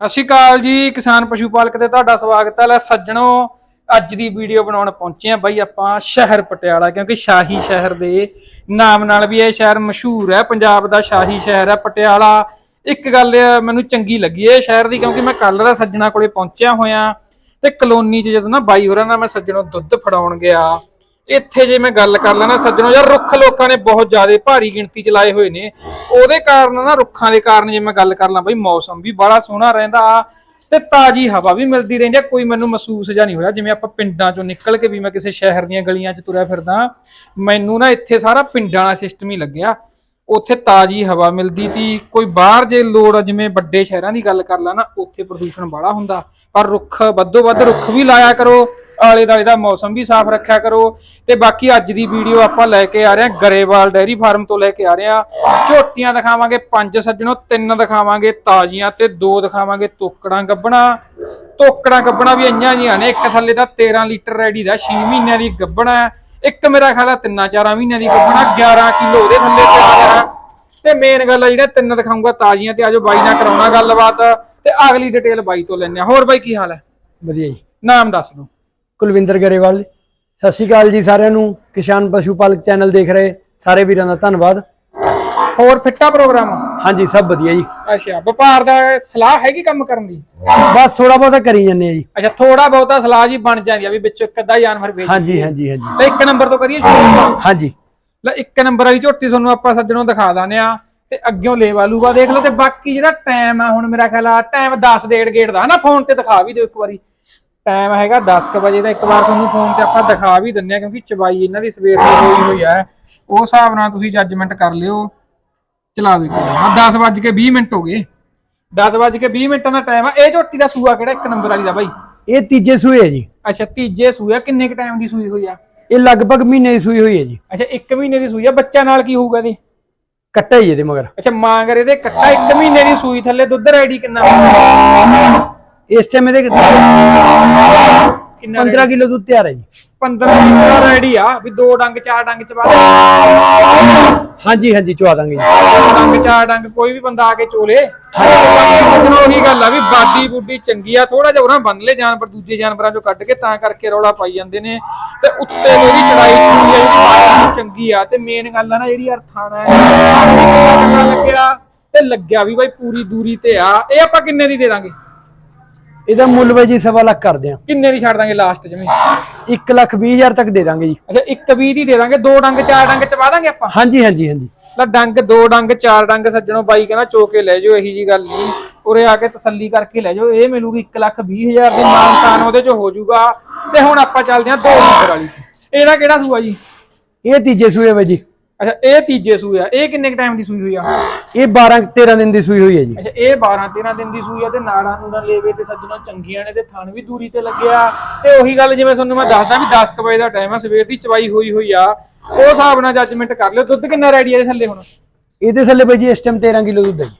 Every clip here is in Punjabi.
ਸਤਿ ਸ਼੍ਰੀ ਅਕਾਲ ਜੀ, ਕਿਸਾਨ ਪਸ਼ੂ ਪਾਲਕ ਤੇ ਤੁਹਾਡਾ ਸਵਾਗਤ ਹੈ। ਲੈ ਸੱਜਣੋ, ਅੱਜ ਦੀ ਵੀਡੀਓ ਬਣਾਉਣ ਪਹੁੰਚੇ ਆ ਬਾਈ ਆਪਾਂ ਸ਼ਹਿਰ ਪਟਿਆਲਾ, ਕਿਉਂਕਿ ਸ਼ਾਹੀ ਸ਼ਹਿਰ ਦੇ ਨਾਮ ਨਾਲ ਵੀ ਇਹ ਸ਼ਹਿਰ ਮਸ਼ਹੂਰ ਹੈ। ਪੰਜਾਬ ਦਾ ਸ਼ਾਹੀ ਸ਼ਹਿਰ ਹੈ ਪਟਿਆਲਾ। ਇੱਕ ਗੱਲ ਮੈਨੂੰ ਚੰਗੀ ਲੱਗੀ ਇਹ ਸ਼ਹਿਰ ਦੀ, ਕਿਉਂਕਿ ਮੈਂ ਕੱਲ ਦਾ ਸੱਜਣਾ ਕੋਲੇ ਪਹੁੰਚਿਆ ਹੋਇਆ। ਤੇ ਕਲੋਨੀ 'ਚ ਜਦੋਂ ਨਾ ਬਾਈ ਹੋਰਾਂ ਨਾਲ ਮੈਂ ਸੱਜਣੋ ਦੁੱਧ ਫੜਾਉਣ ਗਿਆ ਇੱਥੇ ਜੇ ਮੈਂ ਗੱਲ ਕਰ ਲੈਣਾ ਸੱਜਣੋ, ਯਾਰ ਰੁੱਖ ਲੋਕਾਂ ਨੇ ਬਹੁਤ ਜ਼ਿਆਦਾ ਭਾਰੀ ਗਿਣਤੀ ਚ ਲਾਏ ਹੋਏ ਨੇ। ਉਹਦੇ ਕਾਰਨ ਨਾ, ਰੁੱਖਾਂ ਦੇ ਕਾਰਨ ਜੇ ਮੈਂ ਗੱਲ ਕਰ ਲਾਂ ਬਈ, ਮੌਸਮ ਵੀ ਬੜਾ ਸੋਹਣਾ ਰਹਿੰਦਾ ਤੇ ਤਾਜੀ ਹਵਾ ਵੀ ਮਿਲਦੀ ਰਹਿੰਦੀ ਆ, ਕੋਈ ਮੈਨੂੰ ਮਹਿਸੂਸ ਜਾਂ ਨਹੀਂ ਹੋਇਆ। ਜਿਵੇਂ ਆਪਾਂ ਪਿੰਡਾਂ ਚੋਂ ਨਿਕਲ ਕੇ ਵੀ ਮੈਂ ਕਿਸੇ ਸ਼ਹਿਰ ਦੀਆਂ ਗਲੀਆਂ 'ਚ ਤੁਰਿਆ ਫਿਰਦਾ, ਮੈਨੂੰ ਨਾ ਇੱਥੇ ਸਾਰਾ ਪਿੰਡਾਂ ਵਾਲਾ ਸਿਸਟਮ ਹੀ ਲੱਗਿਆ। ਉੱਥੇ ਤਾਜੀ ਹਵਾ ਮਿਲਦੀ ਤੀ, ਕੋਈ ਬਾਹਰ ਜੇ ਲੋੜ ਜਿਵੇਂ ਵੱਡੇ ਸ਼ਹਿਰਾਂ ਦੀ ਗੱਲ ਕਰ ਲਾ ਨਾ, ਉੱਥੇ ਪ੍ਰਦੂਸ਼ਣ ਬੜਾ ਹੁੰਦਾ। ਪਰ ਰੁੱਖ, ਵੱਧੋ ਵੱਧ ਰੁੱਖ ਵੀ ਲਾਇਆ ਕਰੋ। ਆਲੇ ਦਾਲੇ ਦਾ ਮੌਸਮ ਵੀ ਸਾਫ਼ ਰੱਖਿਆ ਕਰੋ। ਤੇ ਬਾਕੀ ਅੱਜ ਦੀ ਵੀਡੀਓ ਆਪਾਂ ਲੈ ਕੇ ਆ ਰਹੇ ਹਾਂ ਗਰੇਵਾਲ ਡੈਰੀ ਫਾਰਮ ਤੋਂ ਲੈ ਕੇ ਆ ਰਹੇ ਹਾਂ। ਝੋਟੀਆਂ ਦਿਖਾਵਾਂਗੇ ਪੰਜ ਸੱਜਣੋ ਤਿੰਨ ਦਿਖਾਵਾਂਗੇ ਤਾਜ਼ੀਆਂ ਤੇ ਦੋ ਦਿਖਾਵਾਂਗੇ ਤੋਕੜਾਂ ਗੱਬਣਾ। ਤੋਕੜਾਂ ਗੱਬਣਾ ਵੀ ਇੰਨੀਆਂ ਜੀਆਂ ਨੇ ਇੱਕ ਥੱਲੇ ਦਾ 13 ਲੀਟਰ ਰੈਡੀ ਦਾ 6 ਮਹੀਨਿਆਂ ਦੀ ਗੱਬਣਾ। ਇੱਕ ਮੇਰਾ ਖਿਆਲ ਆ ਤਿੰਨਾਂ ਚਾਰਾਂ ਮਹੀਨਿਆਂ ਦੀ ਗੱਬਣਾ 11 ਕਿਲੋ ਉਹਦੇ ਥੱਲੇ ਤਿਆਰ ਹੈ। ਤੇ ਮੇਨ ਗੱਲ ਆ ਜਿਹੜੇ ਤਿੰਨ ਦਿਖਾਉਂਗਾ ਤਾਜ਼ੀਆਂ ਤੇ ਆਜੋ ਬਾਈ ਨਾਲ ਕਰਾਉਣਾ ਗੱਲਬਾਤ। ਤੇ ਅਗਲੀ ਡਿਟੇਲ ਬਾਈ ਤੋਂ ਲੈਣੇ ਆ ਹੋਰ ਬਾਈ ਕੀ ਹਾਲ ਹੈ? ਵਧੀਆ ਜੀ। ਨਾਮ ਦੱਸ ਦਿਓ। ਕੁਲਵਿੰਦਰ ਗਰੇਵਾਲ ਸਤਿ ਸ਼੍ਰੀ ਅਕਾਲ ਜੀ ਸਾਰਿਆਂ ਨੂੰ। ਕਿਸਾਨ ਪਸ਼ੂ ਪਾਲਕ ਚੈਨਲ ਦੇਖ ਰਹੇ ਸਾਰੇ ਵੀਰਾਂ ਦਾ ਧੰਨਵਾਦ। ਹੋਰ ਫਿੱਟਾ ਪ੍ਰੋਗਰਾਮ? ਹਾਂਜੀ ਸਭ ਵਧੀਆ ਜੀ। ਅੱਛਾ ਵਪਾਰ ਦਾ ਸਲਾਹ ਹੈਗੀ ਕੰਮ ਕਰਨ ਦੀ? ਬਸ ਥੋੜਾ ਬਹੁਤਾ ਕਰੀ ਜਾਂਦੇ ਆ ਜੀ। ਅੱਛਾ ਥੋੜਾ ਬਹੁਤਾ ਸਲਾਹ ਜੀ ਬਣ ਜਾਂਦੀ ਆ ਵੀ ਵਿੱਚੋਂ ਇੱਕ ਅੱਧਾ ਜਾਨਵਰ ਵੇਚ ਹਾਂਜੀ ਹਾਂਜੀ ਹਾਂਜੀ। ਲੈ ਇੱਕ ਨੰਬਰ ਤੋਂ ਕਰੀਏ ਸ਼ੁਰੂ ਹਾਂਜੀ। ਲੈ ਇੱਕ ਨੰਬਰ ਵਾਲੀ ਝੋਟੀ ਤੁਹਾਨੂੰ ਆਪਾਂ ਸੱਜਣੋਂ ਦਿਖਾ ਦਾਨੇ ਆ ਤੇ ਅੱਗਿਓਂ ਲੇਵਾ ਲੂਵਾ ਦੇਖ ਲਓ ਤੇ ਬਾਕੀ ਜਿਹੜਾ ਟਾਈਮ ਆ ਹੁਣ ਮੇਰਾ ਖਿਆਲ ਆ ਟਾਈਮ 10 ਡੇਢ ਗੇੜ ਦਾ ਹਨਾ ਫੋਨ ਤੇ ਦਿਖਾ ਵੀ ਦਿਓ ਇੱਕ ਵਾਰੀ। ਟਾਈਮ ਹੈਗਾ 10 ਵਜੇ ਦਾ। ਇੱਕ ਵਾਰ ਤੁਹਾਨੂੰ ਫੋਨ ਤੇ ਆਪਾਂ ਦਿਖਾ ਵੀ ਦਿੰਨੇ ਆ ਕਿਉਂਕਿ ਚਬਾਈ ਇਹਨਾਂ ਦੀ ਸਵੇਰ ਦੀ ਹੋਈ ਹੋਈ ਆ ਉਸ ਹਿਸਾਬ ਨਾਲ ਤੁਸੀਂ ਜੱਜਮੈਂਟ ਕਰ ਲਿਓ। ਚਲਾ ਦਿਓ। ਹਾਂ 10 ਵੱਜ ਕੇ 20 ਮਿੰਟ ਹੋ ਗਏ। 10 ਵੱਜ ਕੇ 20 ਮਿੰਟਾਂ ਦਾ ਟਾਈਮ ਆ। ਇਹ ਝੋਟੀ ਦਾ ਸੂਆ ਕਿਹੜਾ? ਇੱਕ ਨੰਬਰ ਵਾਲੀ ਦਾ ਬਾਈ। ਇਹ ਤੀਜੇ ਸੂਏ ਹੈ ਜੀ। ਅੱਛਾ ਤੀਜੇ ਸੂਆ ਕਿੰਨੇ ਕ ਟਾਈਮ ਦੀ ਸੂਈ ਹੋਈ ਆ? ਇਹ ਲਗਭਗ ਮਹੀਨੇ ਦੀ ਸੂਈ ਹੋਈ ਹੈ ਜੀ। ਅੱਛਾ 1 ਮਹੀਨੇ ਦੀ ਸੂਈ ਆ। ਬੱਚਾ ਨਾਲ ਕੀ ਹੋਊਗਾ ਇਹਦੇ? ਕੱਟਾ ਹੀ ਇਹਦੇ ਮਗਰ। ਅੱਛਾ ਮਾਂਗਰ ਇਹਦੇ ਕੱਟਾ 1 ਮਹੀਨੇ ਦੀ ਸੂਈ। ਥੱਲੇ ਦੁੱਧ ਰੈਡੀ ਕਿੰਨਾ? ਇਸ ਟਾਈਮ ਇਹਦੇ ਕਿੰਨਾ 15 ਕਿਲੋ ਦੁੱਧ ਤਿਆਰ ਹੈ ਜੀ। 15 ਕਿਲੋ ਰੈਡੀ ਆ? ਵੀ ਦੋ ਡੰਗ ਚਾਰ ਡੰਗ ਚ ਬਾਅਦ ਹਾਂਜੀ ਹਾਂਜੀ ਚਵਾ ਦਾਂਗੇ ਜੀ। ਡੰਗ ਚਾਰ ਡੰਗ ਕੋਈ ਵੀ ਬੰਦਾ ਆ ਕੇ ਚੋਲੇ। ਸੱਜਣੋ ਉਹੀ ਗੱਲ ਆ ਵੀ ਬਾਡੀ ਬੁੱਡੀ ਚੰਗੀ ਆ ਥੋੜਾ ਜਿਹਾ ਉਹਨਾਂ ਬੰਨ ਲੈ ਜਾਨਵਰ ਦੂਜੇ ਜਾਨਵਰਾਂ ਚੋਂ ਕੱਢ ਕੇ ਤਾਂ ਕਰਕੇ ਰੌਲਾ ਪਾਈ ਜਾਂਦੇ ਨੇ। ਤੇ ਉੱਤੇ ਇਹਦੀ ਚੜਾਈ ਚੂੜੀ ਆ ਚੰਗੀ ਆ। ਤੇ ਮੇਨ ਗੱਲ ਆ ਨਾ ਜਿਹੜੀ ਯਾਰ ਥਾਣਾ ਹੈ। ਲੱਗਿਆ। ਤੇ ਲੱਗਿਆ ਵੀ ਬਾਈ ਪੂਰੀ ਦੂਰੀ ਤੇ ਆ। ਇਹ ਆਪਾਂ ਕਿੰਨੇ ਦੀ ਦੇ ਦਾਂਗੇ? ਇਹਦਾ ਮੁੱਲ ਬਾਈ ਜੀ ਸਵਾ ਲੱਖ ਕਰਦੇ ਆ ਕਿੰਨੇ ਦੀ ਛੱਡ ਦਾਂਗੇ ਲਾਸਟ ਜਮੀ 1 ਲੱਖ 20 ਹਜ਼ਾਰ ਤੱਕ ਦੇ ਦਾਂਗੇ ਜੀ। ਅੱਛਾ ਇੱਕ 20 ਦੀ ਦੇ ਦਾਂਗੇ ਦੋ ਡੰਗ ਚਾਰ ਡੰਗ ਚਵਾ ਦਾਂਗੇ ਆਪਾਂ? ਹਾਂਜੀ ਹਾਂਜੀ ਹਾਂਜੀ। ਲੈ ਡੰਗ ਦੋ ਡੰਗ ਚਾਰ ਡੰਗ ਸੱਜਣੋ ਬਾਈ ਕਹਿੰਦਾ ਚੋ ਕੇ ਲੈ ਜਾਓ ਇਹੀ ਜੀ ਗੱਲ ਨਹੀਂ। ਉਰੇ ਆ ਕੇ ਤਸੱਲੀ ਕਰਕੇ ਲੈ ਜਾਓ ਇਹ ਮਿਲੂਗੀ 1 ਲੱਖ 20 ਹਜ਼ਾਰ ਦੀ ਮਾਨਤਾਨ ਉਹਦੇ ਚ ਹੋ ਜਾਊਗਾ। ਤੇ ਹੁਣ ਆਪਾਂ ਚੱਲਦੇ ਹਾਂ 2 ਨੰਬਰ ਵਾਲੀ। ਇਹਦਾ ਕਿਹੜਾ ਸੂਆ ਜੀ? ਇਹ ਤੀਜੇ ਸੂਏ ਬਾਈ ਜੀ। ਅੱਛਾ ਇਹ ਤੀਜੇ ਸੂਆ ਇਹ ਕਿੰਨੇ ਟਾਈਮ ਦੀ ਸੂਈ ਹੋਈ ਆ? ਇਹ 12 13 ਦਿਨ ਦੀ ਸੂਈ ਹੋਈ ਹੈ ਜੀ। ਅੱਛਾ ਇਹ 12 13 ਦਿਨ ਦੀ ਸੂਈ ਆ ਤੇ ਨਾੜਾਂ ਨੂੜਾਂ ਲੇਵੇ ਤੇ ਸੱਜਣੋ ਚੰਗੀਆਂ ਨੇ ਤੇ ਥਣ ਵੀ ਦੂਰੀ ਤੇ ਲੱਗਿਆ ਤੇ ਉਹੀ ਗੱਲ ਜਿਵੇਂ ਤੁਹਾਨੂੰ ਮੈਂ ਦੱਸਦਾ ਵੀ 10 ਕੁ ਵਜੇ ਦਾ ਟਾਈਮ ਆ ਸਵੇਰ ਦੀ ਚਵਾਈ ਹੋਈ ਹੋਈ ਆ। ਉਹ ਹਿਸਾਬ ਨਾਲ ਜੱਜਮੈਂਟ ਕਰ ਲਿਓ। ਦੁੱਧ ਕਿੰਨਾ ਰੈਡੀ ਆ ਇਹਦੇ ਥੱਲੇ ਹੁਣ? ਇਹਦੇ ਥੱਲੇ ਬਾਈ ਜੀ ਇਸ ਟਾਈਮ 13 ਕਿਲੋ ਦੁੱਧ ਹੈ ਜੀ।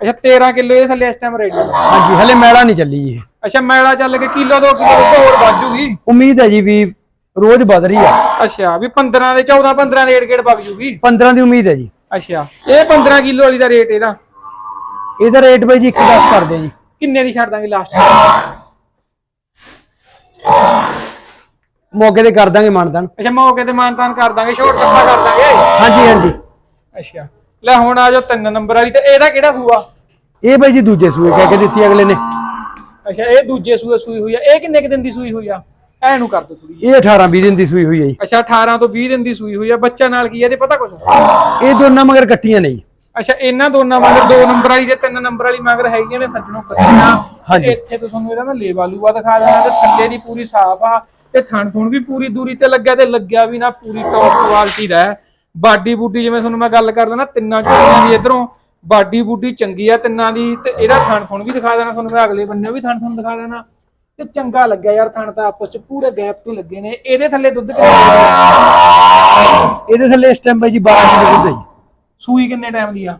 ਅੱਛਾ 13 ਕਿਲੋ ਇਹ ਥੱਲੇ ਇਸ ਟਾਈਮ ਰੈਡੀ ਹਾਂਜੀ ਹਲੇ ਮੈਲਾ ਨਹੀਂ ਚੱਲੀ ਜੀ ਅੱਛਾ ਮੈਲਾ ਚੱਲ ਕੇ ਕਿਲੋ 2 ਕਿਲੋ ਹੋਰ ਵੱਧ ਜੂਗੀ। ਉਮੀਦ ਹੈ ਜੀ ਵੀ ਰੋਜ਼ ਵਧ ਰਹੀ ਹੈ ਅੱਛਾ ਵੀ 15 ਦੇ 14 15 ਦੇ ਏੜ ਗੇੜ ਵਗ ਜੂਗੀ? 15 ਦੀ ਉਮੀਦ ਹੈ ਜੀ। ਅੱਛਾ ਇਹ 15 ਕਿਲੋ ਵਾਲੀ ਦਾ ਰੇਟ ਇਹਦਾ? ਇਹਦਾ ਰੇਟ ਬਾਈ ਜੀ 1.10 ਕਰਦੇ ਜੀ। ਕਿੰਨੇ ਦੀ ਛੱਡ ਦਾਂਗੇ ਲਾਸਟ ਮੌਕੇ ਤੇ ਕਰ ਦਾਂਗੇ ਮਾਨਦਾਨ ਅੱਛਾ ਮੌਕੇ ਤੇ ਮਾਨਤਾਨ ਕਰ ਦਾਂਗੇ ਛੋਟ ਸੱਤਾ ਕਰ ਦਾਂਗੇ। ਹਾਂਜੀ ਹਾਂਜੀ। ਅੱਛਾ ਲੈ ਹੁਣ ਆ ਜਾਓ ਤਿੰਨ ਨੰਬਰ ਵਾਲੀ ਤੇ ਇਹਦਾ ਕਿਹੜਾ ਸੂਆ? ਇਹ ਬਾਈ ਜੀ ਦੂਜੇ ਸੂਏ ਕਹਿ ਕੇ ਦਿੱਤੀ ਅਗਲੇ ਨੇ। ਅੱਛਾ ਇਹ ਦੂਜੇ ਸੂਏ ਸੂਈ ਹੋਈ ਆ। ਇਹ ਕਿੰਨੇ ਕੁ ਦਿਨ ਦੀ ਸੂਈ ਹੋਈ ਆ? ਐ ਨੂੰ ਕਰ ਦੋ ਥੋੜੀ ਇਹ 18 20 ਦਿਨ ਦੀ ਸੂਈ ਹੋਈ ਹੈ ਜੀ। ਅੱਛਾ 18 ਤੋਂ 20 ਦਿਨ ਦੀ ਸੂਈ ਹੋਈ ਆ। ਬੱਚਾ ਨਾਲ ਕੀ ਆ? ਇਹਦੇ ਪਤਾ ਕੁਛ? ਇਹ ਦੋਨਾਂ ਮਗਰ ਕੱਟੀਆਂ ਨੇ ਜੀ। ਅੱਛਾ ਇਹਨਾਂ ਦੋਨਾਂ ਮਗਰ ਦੋ ਨੰਬਰ ਵਾਲੀ ਤੇ ਤਿੰਨ ਨੰਬਰ ਵਾਲੀ ਮਗਰ ਹੈਗੀਆਂ ਨੇ ਸੱਜਣੋਂ ਕੱਟੀਆਂ ਇੱਥੇ ਤੋਂ ਤੁਹਾਨੂੰ ਇਹਦਾ ਮੈਂ ਲੇਵਾ ਲੂਆ ਦਿਖਾ ਦੇਣਾ ਤੇ ਥੱਲੇ ਦੀ ਪੂਰੀ ਸਾਫ਼ ਆ ਤੇ ਥਣ ਥੁਣ ਵੀ ਪੂਰੀ ਦੂਰੀ ਤੇ ਲੱਗਿਆ ਤੇ ਲੱਗਿਆ ਵੀ ਨਾ ਪੂਰੀ ਟੌਪ ਕੁਆਲਿਟੀ ਦਾ ਹੈ। ਬਾਡੀ ਬੂਡੀ ਜਿਵੇਂ ਤੁਹਾਨੂੰ ਮੈਂ ਗੱਲ ਕਰ ਲੈਣਾ ਤਿੰਨਾਂ ਝੋਟੀਆਂ ਦੀ ਇਧਰੋਂ। ਬਾਡੀ ਬੂਡੀ ਚੰਗੀ ਆ ਤਿੰਨਾਂ ਦੀ ਤੇ ਇਹਦਾ ਥਣ ਥੁਣ ਵੀ ਦਿਖਾ ਦੇਣਾ ਤੁਹਾਨੂੰ ਮੈਂ ਅਗਲੇ ਬੰਨੇ ਵੀ ਥਣ ਥੁਣ ਦਿਖਾ ਦੇਣਾ। ਤੇ ਚੰਗਾ ਲੱਗਿਆ ਯਾਰ ਥਣ ਤਾਂ ਆਪਸ ਚ ਪੂਰੇ ਗੈਪ ਤੋਂ ਲੱਗੇ ਨੇ। ਇਹਦੇ ਥੱਲੇ ਦੁੱਧ ਕਿੰਨਾ ਇਹਦੇ ਥੱਲੇ ਇਸ ਟਾਈਮ ਬਾਈ ਜੀ 12 ਕਿਲੋ ਦੁੱਧ ਹੈ ਜੀ। ਸੂਈ ਕਿੰਨੇ ਟਾਈਮ ਦੀ ਆ?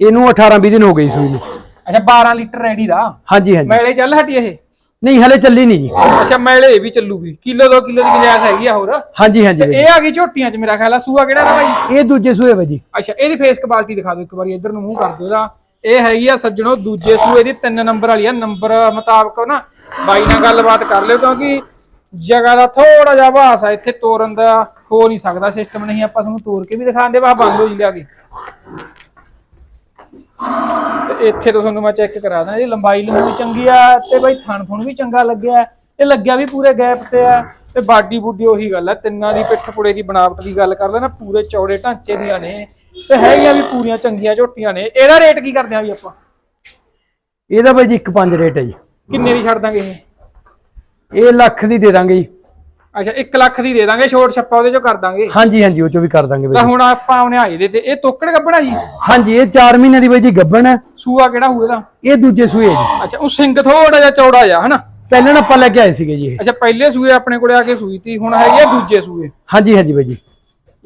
ਇਹਨੂੰ 18 20 ਦਿਨ ਹੋ ਗਏ ਸੂਈ ਨੂੰ। ਅੱਛਾ 12 ਲੀਟਰ ਰੈਡੀ ਦਾ? ਹਾਂਜੀ ਹਾਂਜੀ। ਮੈਲੇ ਚੱਲ ਹਟੀ ਇਹ? ਨਹੀਂ ਹਲੇ ਚੱਲੀ ਨਹੀਂ ਜੀ। ਅੱਛਾ ਮੈਲੇ ਵੀ ਚੱਲੂਗੀ। ਕਿਲੋ 2 ਕਿਲੋ ਦੀ ਗੁੰਜਾਇਸ਼ ਹੈਗੀ ਆ ਹੋਰ। ਹਾਂਜੀ ਹਾਂਜੀ ਤੇ ਬਾਈ ਇਹ ਆ ਗਈ ਝੋਟੀਆਂ ਚ ਮੇਰਾ ਖਿਆਲ ਆ। ਸੂਆ ਕਿਹੜਾ ਨਾ ਭਾਈ ਜੀ। ਇਹ ਦੂਜੇ ਸੂਏ ਬਾਈ ਜੀ। ਅੱਛਾ ਇਹਦੀ ਫੇਸ ਕੁਆਲਿਟੀ ਦਿਖਾ ਦਿਓ ਇੱਕ ਵਾਰੀ ਇੱਧਰ ਨੂੰ ਮੂੰਹ ਕਰ ਦਿਓ ਇਹਦਾ। ਇਹ ਹੈਗੀ ਆ ਸੱਜਣੋ ਦੂਜੇ ਸੂਏ ਦੀ 3 ਨੰਬਰ ਵਾਲੀ ਆ। ਨੰਬਰ ਮੁਤਾਬਕ ਨਾ ਬਾਈ ਨਾਲ ਗੱਲਬਾਤ ਕਰ ਲਿਓ ਕਿਉਂਕਿ ਜਗ੍ਹਾ ਦਾ ਥੋੜਾ ਜਿਹਾ ਭਾਸ ਆ। ਇੱਥੇ ਤੋਰਨ ਦਾ ਹੋ ਨਹੀਂ ਸਕਦਾ ਸਿਸਟਮ ਨਹੀਂ ਆਪਾਂ ਤੁਹਾਨੂੰ ਤੋਰ ਕੇ ਵੀ ਦਿਖਾਉਂਦੇ ਵਾ ਬੰਦ ਹੋ ਜੀ ਲਿਆ ਕੇ ਤੇ ਇੱਥੇ ਤੋਂ ਤੁਹਾਨੂੰ ਮੈਂ ਚੈੱਕ ਕਰਾ ਦਾਂ ਇਹਦੀ ਲੰਬਾਈ ਲੰਬੀ ਚੰਗੀ ਆ ਤੇ ਬਾਈ ਥਣ ਥਣ ਵੀ ਚੰਗਾ ਲੱਗਿਆ। ਇਹ ਲੱਗਿਆ ਵੀ ਪੂਰੇ ਗੈਪ ਤੇ ਆ ਤੇ ਬਾਡੀ ਬੁੱਡੀ ਉਹੀ ਗੱਲ ਆ। ਤਿੰਨਾਂ ਦੀ ਪਿੱਠ ਪੁੜੇ ਦੀ ਬਣਾਵਟ ਦੀ ਗੱਲ ਕਰਦਾ ਨਾ, ਪੂਰੇ ਚੌੜੇ ਢਾਂਚੇ ਦੀਆਂ ਨੇ। ਤੇ ਹੈਗੀਆਂ ਵੀ ਪੂਰੀਆਂ ਚੰਗੀਆਂ ਝੋਟੀਆਂ ਨੇ। ਇਹਦਾ ਰੇਟ ਕੀ ਕਰਦੇ ਆ ਵੀ ਆਪਾਂ? ਇਹਦਾ ਬਾਈ ਜੀ 1.5 ਰੇਟ ਹੈ ਜੀ। ਕਿੰਨੇ ਦੀ ਛੱਡ ਦਾਂਗੇ ਇਹ? ਇਹ ਲੱਖ ਦੀ ਦੇ ਦਾਂਗੇ ਜੀ। ਅੱਛਾ 1 ਲੱਖ ਦੀ ਦੇ ਦਾਂਗੇ ਛੋਟ ਛੱਪਾ ਉਹਦੇ ਚੋਂ ਕਰ ਦਾਂਗੇ। ਹਾਂਜੀ ਹਾਂਜੀ ਉਹ ਚੋਂ ਵੀ ਕਰ ਦਾਂਗੇ ਤਾਂ ਬਾਈ ਜੀ। ਹੁਣ ਆਪਾਂ ਆਉਣੇ ਆਏ ਦੇ ਤੇ ਇਹ ਤੋਕੜ ਗੱਬਣਾ ਜੀ? ਹਾਂਜੀ ਇਹ 4 ਮਹੀਨੇ ਦੀ ਬਾਈ ਜੀ ਗੱਬਣ ਹੈ ਸੂਆ ਕਿਹੜਾ ਹੋਊ ਇਹਦਾ? ਇਹ ਦੂਜੇ ਸੂਏ ਜੀ। ਅੱਛਾ ਉਹ ਸਿੰਘ ਥੋੜਾ ਜਿਹਾ ਚੌੜਾ ਜਿਹਾ ਹਨਾ? ਪਹਿਲਾਂ ਨਾ ਆਪਾਂ ਲੈ ਕੇ ਆਏ ਸੀਗੇ ਜੀ ਇਹ। ਅੱਛਾ ਪਹਿਲੇ ਸੂਏ ਆਪਣੇ ਕੋਲੇ ਆ ਕੇ ਸੂਈ ਤੀ ਹੁਣ ਹੈਗੀ ਆ ਦੂਜੇ ਸੂਏ। ਹਾਂਜੀ ਹਾਂਜੀ ਬਾਈ ਜੀ।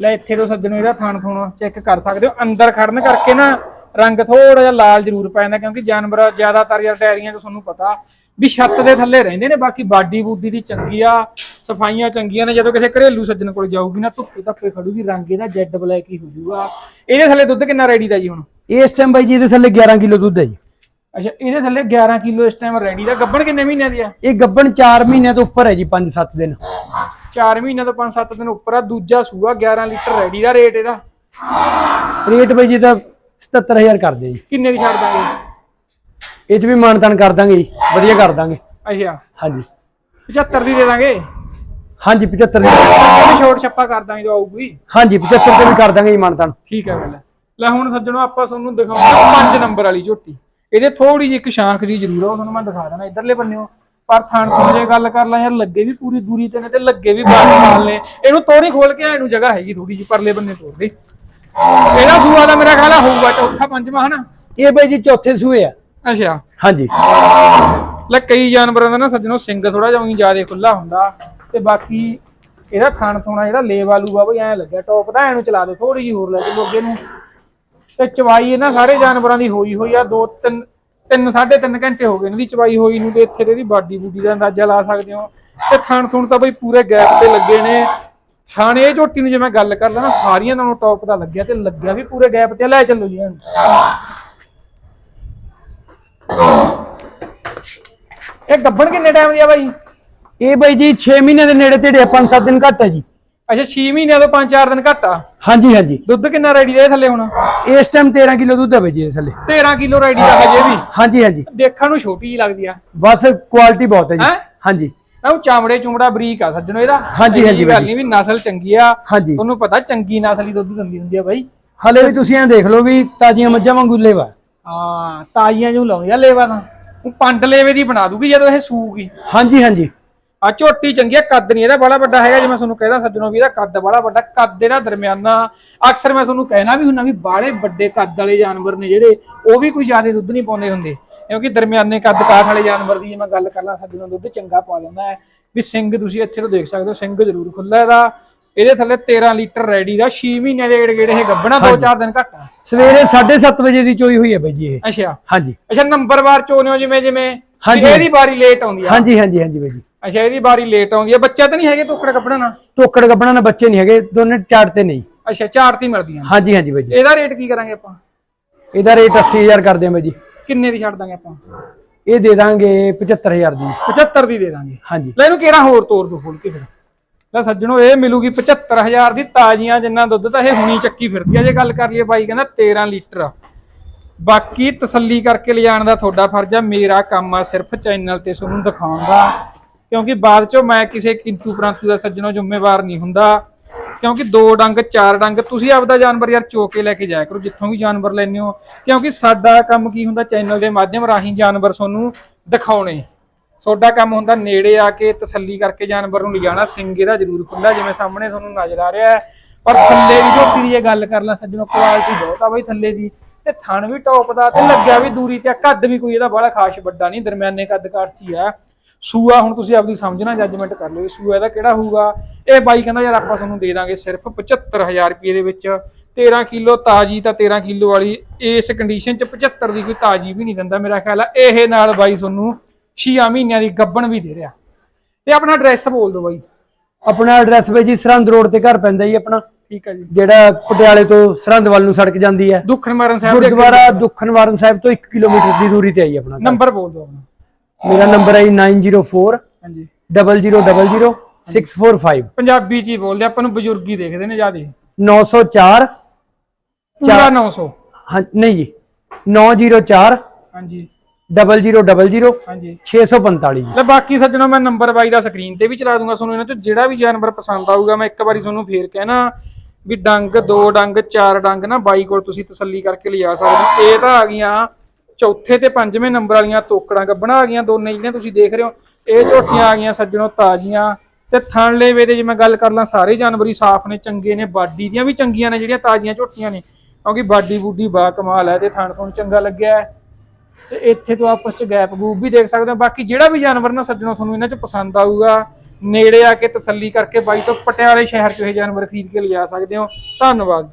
ਲੈ ਇੱਥੇ ਤੋਂ ਸੱਜਣੋ ਇਹਦਾ ਥਾਣ ਥੁਣ ਚੈੱਕ ਕਰ ਸਕਦੇ ਹੋ। ਅੰਦਰ ਖੜਨ ਕਰਕੇ ਨਾ ਰੰਗ ਥੋੜਾ ਜਿਹਾ ਲਾਲ ਜ਼ਰੂਰ ਪੈ ਜਾਂਦਾ ਕਿਉਂਕਿ ਜਾਨਵਰ ਜ਼ਿਆਦਾਤਰ ਯਾਰ ਡੈਰੀਆਂ 'ਚ ਤੁਹਾਨੂੰ ਪਤਾ ਵੀ ਛੱਤ ਦੇ ਥੱਲੇ ਰਹਿੰਦੇ ਨੇ, ਬਾਕੀ ਬਾਡੀ ਬੂਡੀ ਦੀ ਚੰਗੀ ਆ, ਸਫਾਈਆਂ ਚੰਗੀਆਂ ਨੇ, ਜਦੋਂ ਕਿਸੇ ਘਰੇਲੂ ਸੱਜਣ ਕੋਲ ਜਾਊਗੀ ਨਾ ਧੁੱਪੇ ਧੱਪੇ ਖੜੂਗੀ, ਰੰਗ ਇਹਦਾ ਜੈਡ ਬਲੈਕ ਹੀ ਹੋ ਜਾਊਗਾ। ਇਹਦੇ ਥੱਲੇ ਦੁੱਧ ਕਿੰਨਾ ਰੈਡੀ ਦਾ ਜੀ ਹੁਣ? ਇਸ ਟਾਈਮ ਬਾਈ ਜੀ ਇਹਦੇ ਥੱਲੇ 11 ਕਿਲੋ ਦੁੱਧ ਹੈ ਜੀ। ਅੱਛਾ ਇਹਦੇ ਥੱਲੇ 11 ਕਿਲੋ ਇਸ ਟਾਈਮ ਰੈਡੀ ਦਾ। ਗੱਬਣ ਕਿੰਨੇ ਮਹੀਨਿਆਂ ਦੀ ਆ? ਇਹ ਗੱਬਣ 4 ਮਹੀਨਿਆਂ ਤੋਂ ਉੱਪਰ ਹੈ ਜੀ 5-7 ਦਿਨ। 4 ਮਹੀਨਿਆਂ ਤੋਂ 5-7 ਦਿਨ ਉੱਪਰ ਆ ਦੂਜਾ ਸੂਆ 11 ਲੀਟਰ ਰੈਡੀ ਦਾ ਰੇਟ ਇਹਦਾ। ਰੇਟ ਬਾਈ ਜੀ ਦਾ 77000 ਕਰਦੇ ਜੀ। ਕਿੰਨੇ ਦੀ ਛੱਡ ਦਾਂਗੇ? ਇਹ ਚ ਵੀ ਮਾਨਤਾਨ ਕਰ ਦਾਂਗੇ ਜੀ ਵਧੀਆ ਕਰ ਦਾਂਗੇ। ਅੱਛਾ। ਹਾਂਜੀ। 75 ਦੀ ਦੇ ਦਾਂਗੇ? ਹਾਂਜੀ 75 ਦੀ। ਛੋਟ ਛੱਪਾ ਕਰ ਦਾਂਗੇ ਜੋ ਆਊਗੀ। ਹਾਂਜੀ 75 ਤੇ ਵੀ ਕਰ ਦਾਂਗੇ ਜੀ ਮਾਨਤਾਨ ਠੀਕ ਹੈ ਗੱਲ। ਲੈ ਹੁਣ ਸੱਜਣੋ ਆਪਾਂ ਤੁਹਾਨੂੰ ਦਿਖਾਉਂਦੇ 5 ਨੰਬਰ ਵਾਲੀ ਝੋਟੀ। ਇਹਦੇ ਥੋੜੀ ਜਿਹੀ ਇੱਕ ਸ਼ਾਂਖ ਦੀ ਜ਼ਰੂਰ ਆ ਉਹ ਤੁਹਾਨੂੰ ਮੈਂ ਦਿਖਾ ਦੇਣਾ ਇਧਰਲੇ ਬੰਨਿਓ। ਪਰ ਥਾਣ ਤੋਂ ਜੇ ਗੱਲ ਕਰ ਲਾਂ ਯਾਰ ਲੱਗੇ ਵੀ ਪੂਰੀ ਦੂਰੀ ਤੇ ਨੇ ਤੇ ਲੱਗੇ ਵੀ ਬਾਹਰ ਨਾਲ ਨੇ। ਇਹਨੂੰ ਤੋਰੀ ਖੋਲ ਕੇ ਇਹਨੂੰ ਜਗ੍ਹਾ ਹੈਗੀ ਥੋੜੀ ਜਿਹੀ ਪਰਲੇ ਬੰਨੇ ਤੋਰ ਦੇ। ਇਹਦਾ ਸੂਆ ਦਾ ਮੇਰਾ ਖਿਆਲ ਆ ਹੋਊਗਾ ਚੌਥਾ ਪੰਜਵਾਂ ਹਨਾ? ਇਹ ਬਾਈ ਜੀ ਚੌਥੇ ਸੂਏ ਆ। ਅੱਛਾ। ਹਾਂਜੀ। ਲੈ ਕਈ ਜਾਨਵਰਾਂ ਦਾ ਨਾ ਸੱਜਣੋ ਸਿੰਘ ਥੋੜਾ ਜਿਹਾ ਉਹੀ ਜ਼ਿਆਦਾ ਖੁੱਲਾ ਹੁੰਦਾ। ਤੇ ਬਾਕੀ ਇਹਦਾ ਥਣ ਥੋਣਾ ਜਿਹੜਾ ਲੇਵਾ ਲੂਗਾ ਬਈ ਐਂ ਲੱਗਿਆ ਟੌਪ ਦਾ ਐਨੂੰ ਚਲਾ ਦੇ ਥੋੜੀ ਜਿਹੀ ਹੋਰ ਲੈ ਚਲੋ ਅੱਗੇ ਨੂੰ। ਤੇ ਚਵਾਈ ਇਹਨਾਂ ਸਾਰੇ ਜਾਨਵਰਾਂ ਦੀ ਹੋਈ ਹੋਈ ਆ, ਦੋ, ਤਿੰਨ ਤਿੰਨ, ਸਾਢੇ ਤਿੰਨ ਘੰਟੇ ਹੋ ਗਏ ਇਹਨਾਂ ਦੀ ਚਵਾਈ ਹੋਈ ਨੂੰ ਤੇ ਇੱਥੇ ਤੇ ਇਹਦੀ ਬਾਡੀ ਬੂਡੀ ਦਾ ਅੰਦਾਜ਼ਾ ਲਾ ਸਕਦੇ ਹੋ। ਤੇ ਥਣ ਥੁਣ ਤਾਂ ਬਈ ਪੂਰੇ ਗੈਪ ਤੇ ਲੱਗੇ ਨੇ। ਥਣ ਇਹ ਝੋਟੀ ਨੂੰ ਜੇ ਮੈਂ ਗੱਲ ਕਰਦਾ ਨਾ, ਸਾਰੀਆਂ ਨਾਲੋਂ ਟੌਪ ਦਾ ਲੱਗਿਆ ਤੇ ਲੱਗਿਆ ਵੀ ਪੂਰੇ ਗੈਪ ਤੇ ਲੈ ਚੱਲੋ ਜੀ ਇਹਨੂੰ ਇਹ ਗੱਬਣ ਕਿੰਨੇ ਟਾਈਮ ਦੀ ਆ ਬਾਈ? ਇਹ ਬਾਈ ਜੀ 6 ਮਹੀਨੇ ਦੇ ਨੇੜੇ ਤੇੜੇ 5-7 ਦਿਨ ਘੱਟ ਹੈ ਜੀ। ਅੱਛਾ 6 ਮਹੀਨਿਆਂ ਤੋਂ 5-4 ਦਿਨ ਘੱਟ ਆ। ਹਾਂਜੀ ਹਾਂਜੀ। ਦੁੱਧ ਕਿੰਨਾ ਰੈਡੀ ਦਾ ਇਹ ਥੱਲੇ ਹੁਣ? ਇਸ ਟਾਈਮ 13 ਕਿਲੋ ਦੁੱਧ ਹੈ ਬਾਈ ਜੀ ਥੱਲੇ। 13 ਕਿਲੋ ਰੈਡੀ ਦਾ ਹਜੇ ਵੀ? ਹਾਂਜੀ ਹਾਂਜੀ। ਦੇਖਣ ਨੂੰ ਛੋਟੀ ਜਿਹੀ ਲੱਗਦੀ ਆ। ਬਸ ਕੁਆਲਿਟੀ ਬਹੁਤ ਹੈ ਜੀ? ਹਾਂਜੀ। ਉਹ ਚਾਮੜੇ ਚੁੰਮੜਾ ਬਰੀਕ ਆ ਸੱਜਣੋ ਇਹਦਾ। ਹਾਂਜੀ, ਹਾਂਜੀ, ਗੱਲ। ਨਹੀਂ ਵੀ ਨਸਲ ਚੰਗੀ ਆ। ਤੁਹਾਨੂੰ ਪਤਾ ਚੰਗੀ ਨਸਲ ਹੀ ਦੁੱਧ ਦਿੰਦੀ ਹੁੰਦੀ ਆ ਬਾਈ। ਹਲੇ ਵੀ ਤੁਸੀਂ ਐਂ ਦੇਖ ਲਓ ਵੀ ਤਾਜ਼ੀਆਂ ਮੱਝਾਂ ਵਾਂਗੂ ਲੇਵਾ। ਹਾਂ ਤਾਜ਼ੀਆਂ ਨੂੰ ਲਾਉਂਦੀ ਆ ਲੇਵਾ ਤਾਂ। ਉਹ ਪੰਡ ਲੇਵੇ ਦੀ ਬਣਾ ਦੂਗੀ ਜਦੋਂ ਇਹ ਸੂਗੀ। ਹਾਂਜੀ ਹਾਂਜੀ। ਆ ਝੋਟੀ ਚੰਗੀ ਆ ਕੱਦ ਨਹੀਂ ਇਹਦਾ ਬੜਾ ਵੱਡਾ ਹੈਗਾ ਜੇ ਮੈਂ ਤੁਹਾਨੂੰ ਕਹਿੰਦਾ ਸੱਜਣੋ ਵੀ ਇਹਦਾ ਕੱਦ ਬੜਾ ਵੱਡਾ ਕੱਦ ਇਹਦਾ ਦਰਮਿਆਨਾ। ਅਕਸਰ ਮੈਂ ਤੁਹਾਨੂੰ ਕਹਿਣਾ ਵੀ ਹੁੰਦਾ ਵੀ ਬਾਹਲੇ ਵੱਡੇ ਕੱਦ ਵਾਲੇ ਜਾਨਵਰ ਨੇ ਜਿਹੜੇ ਉਹ ਵੀ ਕੋਈ ਜ਼ਿਆਦਾ ਦੁੱਧ ਨਹੀਂ ਪਾਉਂਦੇ ਹੁੰਦੇ। ਕਿਉਂਕਿ ਦਰਮਿਆਨੇ ਕੱਦ ਕਾਠ ਵਾਲੇ ਜਾਨਵਰ ਦੀ ਜੇ ਮੈਂ ਗੱਲ ਕਰ ਲਾਂ ਸੱਜਣੋ ਦੁੱਧ ਚੰਗਾ ਪਾ ਦਿੰਦਾ ਹੈ। ਵੀ ਸਿੰਘ ਤੁਸੀਂ ਇੱਥੇ ਤੋਂ ਦੇਖ ਸਕਦੇ ਹੋ ਸਿੰਘ ਜ਼ਰੂਰ ਖੁੱਲਾ ਇਹਦਾ। ਇਹਦੇ ਥੱਲੇ 13 ਲੀਟਰ ਰੈਡੀ ਦਾ 6 ਮਹੀਨੇ ਦੇ ਗੇੜੇ ਗੇੜੇ ਇਹ ਗੱਬਣਾ 2-4 ਦਿਨ ਘੱਟ ਸਵੇਰੇ 7:30 ਵਜੇ ਦੀ ਚੋਈ ਹੋਈ ਹੈ ਬਾਈ ਜੀ ਇਹ। ਅੱਛਾ। ਹਾਂਜੀ। ਅੱਛਾ ਨੰਬਰਵਾਰ ਚੋਣਿਓ ਜਿਵੇਂ ਜਿਵੇਂ ਹਾਂਜੀ। ਇਹਦੀ ਵਾਰੀ ਲੇਟ ਆਉਂਦੀ ਆ। ਹਾਂਜੀ ਹਾਂਜੀ ਹਾਂਜੀ ਬਾਈ ਜੀ। ਅੱਛਾ ਇਹਦੀ ਵਾਰੀ ਲੇਟ ਆਉਂਦੀ ਆ। ਬੱਚਾ ਤਾਂ ਨਹੀਂ ਹੈਗੇ ਤੋਕੜ ਕੱਪੜਾ ਨਾ ਟੋਕੜ ਗੱਬਣਾ ਨਾ ਬੱਚੇ ਨਹੀਂ ਹੈਗੇ ਦੋਨੇ ਚਾਰ ਤੇ ਨਹੀਂ। ਅੱਛਾ ਚਾਰ ਤੀ ਮਿਲਦੀਆਂ। ਹਾਂਜੀ ਹਾਂਜੀ ਬਾਈ ਜੀ। ਇਹਦਾ ਰੇਟ ਕੀ ਕਰਾਂਗੇ ਆਪਾਂ? ਇਹਦਾ ਰੇਟ 80000 ਕਰਦੇ ਆ ਬਾਈ ਜੀ। ਕਿੰਨੇ ਦੀ ਛੱਡ ਦਾਂਗੇ ਆਪਾਂ? ਇਹ ਦੇ ਦਾਂਗੇ 75000 ਦੀ। 75 ਦੀ ਦੇ ਦਾਂਗੇ। ਹਾਂਜੀ। ਲੈ ਇਹਨੂੰ ਕਿਹੜਾ ਹੋਰ ਤੋਰ ਦੋ ਖੋਲ ਕੇ ਫਿਰ। ਲੈ ਸੱਜਣੋ ਇਹ ਮਿਲੂਗੀ 75000 ਦੀ ਤਾਜ਼ੀਆਂ ਜਿੰਨਾ ਦੁੱਧ ਤਾਂ ਇਹ ਹੁਣੀ ਚੱਕੀ ਫਿਰਦੀ ਆ। ਜੇ ਗੱਲ ਕਰ ਲਈਏ ਬਾਈ ਕਹਿੰਦਾ 13 ਲੀਟਰ। ਬਾਕੀ ਤਸੱਲੀ ਕਰਕੇ ਲਿਜਾਣ ਦਾ ਤੁਹਾਡਾ ਫਰਜ਼ ਆ। ਮੇਰਾ ਕੰਮ ਆ ਸਿਰਫ ਚੈਨਲ ਤੇ ਤੁਹਾਨੂੰ ਦਿਖਾਉਣ ਦਾ। ਕਿਉਂਕਿ ਬਾਅਦ ਚੋਂ ਮੈਂ ਕਿਸੇ ਕਿੰਤੂ ਪ੍ਰੰਤੂ ਦਾ ਸੱਜਣੋ ਜ਼ਿੰਮੇਵਾਰ ਨਹੀਂ ਹੁੰਦਾ। ਕਿਉਂਕਿ ਦੋ ਡੰਗ ਚਾਰ ਡੰਗ ਤੁਸੀਂ ਆਪਦਾ ਜਾਨਵਰ ਯਾਰ ਚੋ ਕੇ ਲੈ ਕੇ ਜਾਇਆ ਕਰੋ ਜਿੱਥੋਂ ਵੀ ਜਾਨਵਰ ਲੈਣੇ ਹੋ। ਕਿਉਂਕਿ ਸਾਡਾ ਕੰਮ ਕੀ ਹੁੰਦਾ ਚੈਨਲ ਦੇ ਮਾਧਿਅਮ ਰਾਹੀਂ ਜਾਨਵਰ ਤੁਹਾਨੂੰ ਦਿਖਾਉਣੇ। ਤੁਹਾਡਾ ਕੰਮ ਹੁੰਦਾ ਨੇੜੇ ਆ ਕੇ ਤਸੱਲੀ ਕਰਕੇ ਜਾਨਵਰ ਨੂੰ ਲਿਜਾਣਾ ਸਿੰਘ ਇਹਦਾ ਜ਼ਰੂਰ ਖੁੱਲਾ ਜਿਵੇਂ ਸਾਹਮਣੇ ਤੁਹਾਨੂੰ ਨਜ਼ਰ ਆ ਰਿਹਾ ਹੈ। ਪਰ ਥੱਲੇ ਵੀ ਝੋਟੀ ਦੀ ਇਹ ਗੱਲ ਕਰ ਲਾ ਸੱਜਣੋ ਕੁਆਲਿਟੀ ਬਹੁਤ ਆ ਬਈ ਥੱਲੇ ਦੀ। ਤੇ ਥਣ ਵੀ ਟੌਪ ਦਾ ਤੇ ਲੱਗਿਆ ਵੀ ਦੂਰੀ ਤੇ ਆ, ਕੱਦ ਵੀ ਕੋਈ ਇਹਦਾ ਬੜਾ ਖਾਸ ਵੱਡਾ ਨਹੀਂ ਦਰਮਿਆਨੇ ਕੱਦ ਕਾਠ 'ਚ ਹੀ ਆ। ਸੂਆ ਹੁਣ ਤੁਸੀਂ ਆਪਦੀ ਸਮਝਣਾ ਜੱਜਮੈਂਟ ਕਰ ਲਓ ਸੂਆ ਇਹਦਾ ਕਿਹੜਾ ਹੋਊਗਾ? ਇਹ ਬਾਈ ਕਹਿੰਦਾ ਯਾਰ ਆਪਾਂ ਤੁਹਾਨੂੰ ਦੇ ਦਾਂਗੇ ਸਿਰਫ 75000 ਰੁਪਏ ਦੇ ਵਿੱਚ। 13 ਕਿਲੋ ਤਾਜੀ ਤਾਂ 13 ਕਿਲੋ ਵਾਲੀ ਇਸ ਕੰਡੀਸ਼ਨ 'ਚ 75 ਦੀ ਕੋਈ ਤਾਜੀ ਵੀ ਨਹੀਂ ਦਿੰਦਾ ਮੇਰਾ ਖਿਆਲ ਆ। ਇਹ ਨਾਲ ਬਾਈ ਤੁਹਾਨੂੰ 6 ਮਹੀਨਿਆਂ ਦੀ ਗੱਬਣ ਵੀ ਦੇ ਰਿਹਾ। ਤੇ ਆਪਣਾ ਐਡਰੈਸ ਬੋਲ ਦਿਓ ਬਾਈ। ਆਪਣਾ ਐਡਰੈਸ ਬਾਈ ਜੀ ਸਰਹੰਦ ਰੋਡ ਤੇ ਘਰ ਪੈਂਦਾ ਜੀ ਆਪਣਾ। ਠੀਕ ਹੈ ਜੀ। ਜਿਹੜਾ ਪਟਿਆਲੇ ਤੋਂ ਸਰਹੰਦ ਵੱਲ ਨੂੰ ਸੜਕ ਜਾਂਦੀ ਹੈ। ਦੁੱਖਨ ਮਾਰਨ ਸਾਹਿਬ ਦੇ ਗੁਰਦੁਆਰਾ ਦੁੱਖਨਵਾਰਨ ਸਾਹਿਬ ਤੋਂ 1 ਕਿਲੋਮੀਟਰ ਦੀ ਦੂਰੀ ਤੇ ਆਈ ਆਪਣਾ। ਨੰਬਰ ਬੋਲ ਦਿਓ ਆਪਣਾ। ਮੇਰਾ ਨੰਬਰ ਹੈ 904 ਹਾਂਜੀ। 0000 645 ਪੰਜਾਬੀ ਚ ਹੀ ਬੋਲਦੇ ਆਪਾਂ ਨੂੰ ਬਜ਼ੁਰਗੀ ਦੇਖਦੇ ਨੇ ਜਿਆਦੇ। 904 ਪੂਰਾ 900 ਹਾਂ ਨਹੀਂ ਜੀ 904 ਹਾਂਜੀ। 0000 ਹਾਂਜੀ। 645 ਜੀ ਲੈ ਬਾਕੀ ਸੱਜਣੋ ਮੈਂ ਨੰਬਰ ਬਾਈ ਦਾ ਸਕਰੀਨ ਤੇ ਵੀ ਚਲਾ ਦੂੰਗਾ ਤੁਹਾਨੂੰ ਇਹਨਾਂ ਚੋਂ ਜਿਹੜਾ ਵੀ ਜਾਨਵਰ ਪਸੰਦ ਆਊਗਾ ਮੈਂ ਇੱਕ ਵਾਰੀ ਤੁਹਾਨੂੰ ਫੇਰ ਕਹਿਣਾ ਵੀ ਡੰਗ ਦੋ ਡੰਗ ਚਾਰ ਡੰਗ ਨਾ ਬਾਈ ਕੋਲ ਤੁਸੀਂ ਤਸੱਲੀ ਕਰਕੇ ਲਿਜਾ ਸਕਦੇ ਹੋ। ਇਹ ਤਾਂ ਆ ਗਈਆਂ ਚੌਥੇ ਤੇ ਪੰਜਵੇਂ ਨੰਬਰ ਵਾਲੀਆਂ ਤੋਕੜਾਂ ਗੱਬਣਾ ਆ ਗਈਆਂ ਦੋਨੇ ਜਿਹੜੀਆਂ ਤੁਸੀਂ ਦੇਖ ਰਹੇ ਹੋ। ਇਹ ਝੋਟੀਆਂ ਆ ਗਈਆਂ ਸੱਜਣੋ ਤਾਜ਼ੀਆਂ ਤੇ ਥਣ ਲੇਵੇ ਦੇ ਜੇ ਮੈਂ ਗੱਲ ਕਰ ਲਾਂ, ਸਾਰੇ ਜਾਨਵਰ ਹੀ ਸਾਫ਼ ਨੇ, ਚੰਗੇ ਨੇ, ਬਾਡੀ ਦੀਆਂ ਵੀ ਚੰਗੀਆਂ ਨੇ ਜਿਹੜੀਆਂ ਤਾਜ਼ੀਆਂ ਝੋਟੀਆਂ ਨੇ, ਕਿਉਂਕਿ ਬਾਡੀ ਬੂਡੀ ਬਾ ਕਮਾਲ ਹੈ ਤੇ ਥਣ ਤੋਂ ਚੰਗਾ ਲੱਗਿਆ ਤੇ ਇੱਥੇ ਤੋਂ ਆਪਸ ਚ ਗੈਪ ਗੂਪ ਵੀ ਦੇਖ ਸਕਦੇ ਹੋ। ਬਾਕੀ ਜਿਹੜਾ ਵੀ ਜਾਨਵਰ ਨਾ ਸੱਜਣੋ ਤੁਹਾਨੂੰ ਇਹਨਾਂ ਚ ਪਸੰਦ ਆਊਗਾ, ਨੇੜੇ ਆ ਕੇ ਤਸੱਲੀ ਕਰਕੇ ਬਾਈ ਤੋਂ ਪਟਿਆਲੇ ਸ਼ਹਿਰ ਚ ਇਹ ਜਾਨਵਰ ਖਰੀਦ ਕੇ ਲਿਜਾ ਸਕਦੇ ਹੋ। ਧੰਨਵਾਦ।